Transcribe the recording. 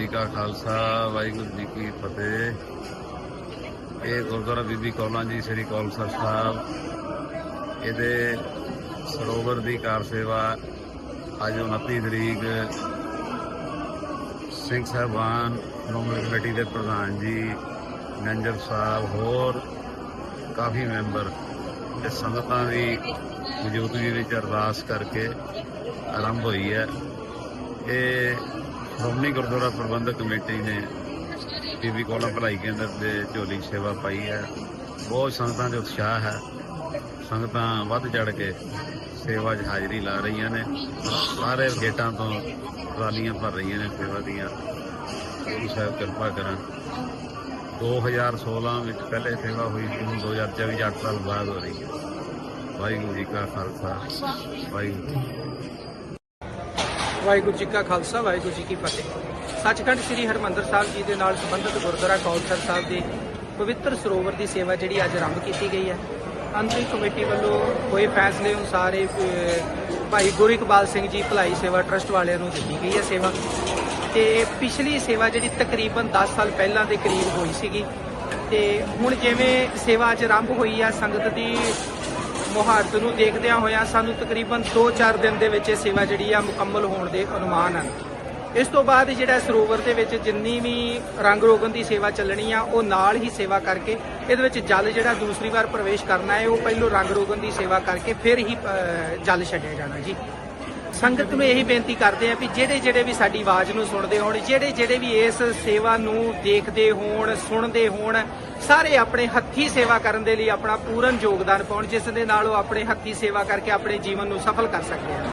ਜੀ ਕਾ ਖਾਲਸਾ, ਵਾਹਿਗੁਰੂ ਜੀ ਕੀ ਫਤਿਹ। ਇਹ ਗੁਰਦੁਆਰਾ ਬੀਬੀ ਕੌਲਾਂ ਜੀ, ਸ੍ਰੀ ਕੌਲਸਰ ਸਾਹਿਬ ਇਹਦੇ ਸਰੋਵਰ ਦੀ ਕਾਰ ਸੇਵਾ ਅੱਜ 29 ਤਰੀਕ ਸਿੰਘ ਸਾਹਿਬਾਨ ਸ਼੍ਰੋਮਣੀ ਕਮੇਟੀ ਦੇ ਪ੍ਰਧਾਨ ਜੀ, ਮੈਨੇਜਰ ਸਾਹਿਬ ਹੋਰ ਕਾਫੀ ਮੈਂਬਰ ਤੇ ਸੰਗਤਾਂ ਦੀ ਮੌਜੂਦਗੀ ਵਿੱਚ ਅਰਦਾਸ ਕਰਕੇ ਆਰੰਭ ਹੋਈ ਹੈ। ਇਹ ਸ਼੍ਰੋਮਣੀ ਗੁਰਦੁਆਰਾ ਪ੍ਰਬੰਧਕ ਕਮੇਟੀ ਨੇ ਬੀਬੀ ਕੋਲਾ ਭਲਾਈ ਕੇਂਦਰ ਦੇ ਝੋਲੀ ਸੇਵਾ ਪਾਈ ਹੈ। ਬਹੁਤ ਸੰਗਤਾਂ ਦੇ ਉਤਸ਼ਾਹ ਹੈ। ਸੰਗਤਾਂ ਵੱਧ ਚੜ ਕੇ ਸੇਵਾ 'ਚ ਹਾਜ਼ਰੀ ਲਾ ਰਹੀਆਂ ਨੇ। ਸਾਰੇ ਗੇਟਾਂ ਤੋਂ ਟਰਾਲੀਆਂ ਭਰ ਰਹੀਆਂ ਨੇ ਸੇਵਾ ਦੀਆਂ। ਗੁਰੂ ਸਾਹਿਬ ਕਿਰਪਾ ਕਰਨ 2016 ਵਿੱਚ ਪਹਿਲੇ ਸੇਵਾ ਹੋਈ ਸੀ, ਹੁਣ 2024 ਚ 8 ਸਾਲ ਬਾਅਦ ਹੋ ਰਹੀ ਹੈ। ਵਾਹਿਗੁਰੂ ਜੀ ਕਾ ਖਾਲਸਾ, ਵਾਹਿਗੁਰੂ ਵਾਹਿਗੁਰੂ ਜੀ ਕਾ ਖਾਲਸਾ, ਵਾਹਿਗੁਰੂ ਜੀ ਕੀ ਫਤਿਹ। ਸੱਚਖੰਡ ਸ੍ਰੀ ਹਰਮੰਦਰ ਸਾਹਿਬ ਜੀ ਦੇ ਨਾਲ ਸੰਬੰਧਿਤ ਗੁਰਦੁਆਰਾ ਕੌਲਸਰ ਸਾਹਿਬ ਦੇ ਪਵਿੱਤਰ ਸਰੋਵਰ ਦੀ ਸੇਵਾ ਜਿਹੜੀ ਅੱਜ ਆਰੰਭ ਕੀਤੀ ਗਈ ਹੈ। ਅੰਤਰੀ ਕਮੇਟੀ ਵੱਲੋਂ ਹੋਏ ਫੈਸਲੇ ਅਨੁਸਾਰ ਇਹ ਭਾਈ ਗੁਰੂ ਇਕਬਾਲ ਸਿੰਘ ਜੀ ਭਲਾਈ ਸੇਵਾ ਟਰਸਟ ਵਾਲਿਆਂ ਨੂੰ ਦਿੱਤੀ ਗਈ ਹੈ ਸੇਵਾ। ਤੇ ਪਿਛਲੀ ਸੇਵਾ ਜਿਹੜੀ ਤਕਰੀਬਨ 10 ਸਾਲ ਪਹਿਲਾਂ ਦੇ ਕਰੀਬ ਹੋਈ ਸੀਗੀ। ਤੇ ਹੁਣ ਜਿਵੇਂ ਸੇਵਾ ਅੱਜ ਆਰੰਭ ਹੋਈ ਆ, ਸੰਗਤ ਦੀ ਮੁਹਾਰਤ ਨੂੰ ਦੇਖਦਿਆਂ ਹੋਇਆਂ ਸਾਨੂੰ ਤਕਰੀਬਨ 2-4 ਦਿਨ ਦੇ ਵਿੱਚ ਇਹ ਸੇਵਾ ਜਿਹੜੀ ਆ ਮੁਕੰਮਲ ਹੋਣ ਦੇ ਅਨੁਮਾਨ ਹਨ। ਇਸ ਤੋਂ ਬਾਅਦ ਜਿਹੜਾ ਸਰੋਵਰ ਦੇ ਵਿੱਚ ਜਿੰਨੀ ਵੀ ਰੰਗ ਰੋਗਨ ਦੀ ਸੇਵਾ ਚੱਲਣੀ ਆ, ਉਹ ਨਾਲ ਹੀ ਸੇਵਾ ਕਰਕੇ ਇਹਦੇ ਵਿੱਚ ਜਲ ਜਿਹੜਾ ਦੂਸਰੀ ਵਾਰ ਪ੍ਰਵੇਸ਼ ਕਰਨਾ ਹੈ, ਉਹ ਪਹਿਲੋਂ ਰੰਗ ਰੋਗਨ ਦੀ ਸੇਵਾ ਕਰਕੇ ਫਿਰ ਹੀ ਜਲ ਛੱਡਿਆ ਜਾਣਾ ਜੀ। ਸੰਗਤ ਨੂੰ ਇਹੀ ਬੇਨਤੀ ਕਰਦੇ ਆ ਵੀ ਜਿਹੜੇ ਜਿਹੜੇ ਵੀ ਸਾਡੀ ਆਵਾਜ਼ ਨੂੰ ਸੁਣਦੇ ਹੋਣ, ਜਿਹੜੇ ਜਿਹੜੇ ਵੀ ਇਸ ਸੇਵਾ ਨੂੰ ਦੇਖਦੇ ਹੋਣ, ਸੁਣਦੇ ਹੋਣ, ਸਾਰੇ ਆਪਣੇ ਹੱਥੀ ਸੇਵਾ ਕਰਨ ਦੇ ਲਈ ਆਪਣਾ ਪੂਰਨ ਯੋਗਦਾਨ ਪਾਉਣ, ਜਿਸ ਦੇ ਨਾਲ ਉਹ ਆਪਣੇ ਹੱਥੀ ਸੇਵਾ ਕਰਕੇ ਆਪਣੇ ਜੀਵਨ ਨੂੰ ਸਫਲ ਕਰ ਸਕਦੇ ਆ